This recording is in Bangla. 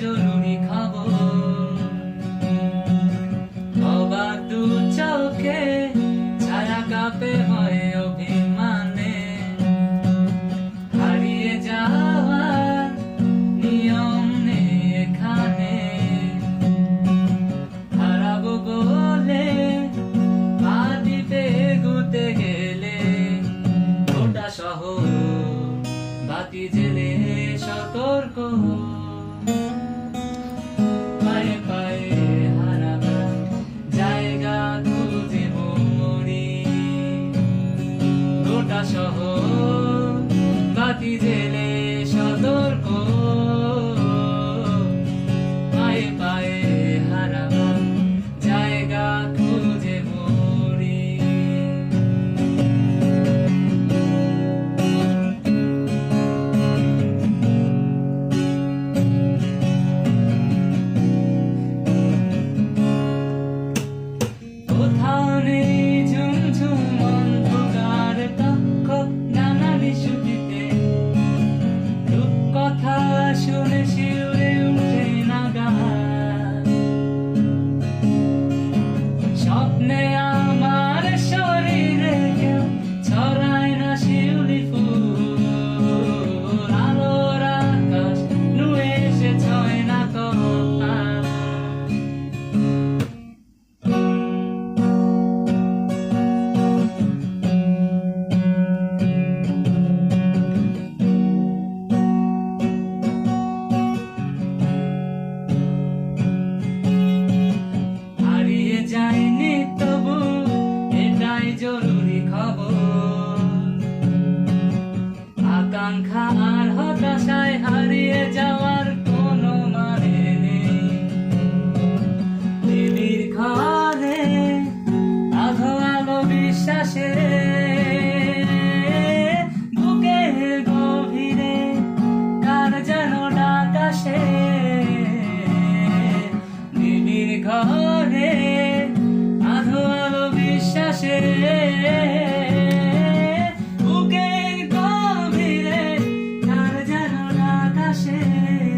জরুরি খবর। অবাক দু চোখে, ছায়া কাপে হয় অভিমানে। হারিয়ে যাওয়ার নিয়ম নেই এখানে। হারাবো বলে মাটিতে গুতে গেলে গোটা শহর বাতি জেলে সতর্ক গোটা শহর বাতি জেলে সতর্ক আকাঙ্ক্ষা আর হতাশায় হারিয়ে যাও। আসে।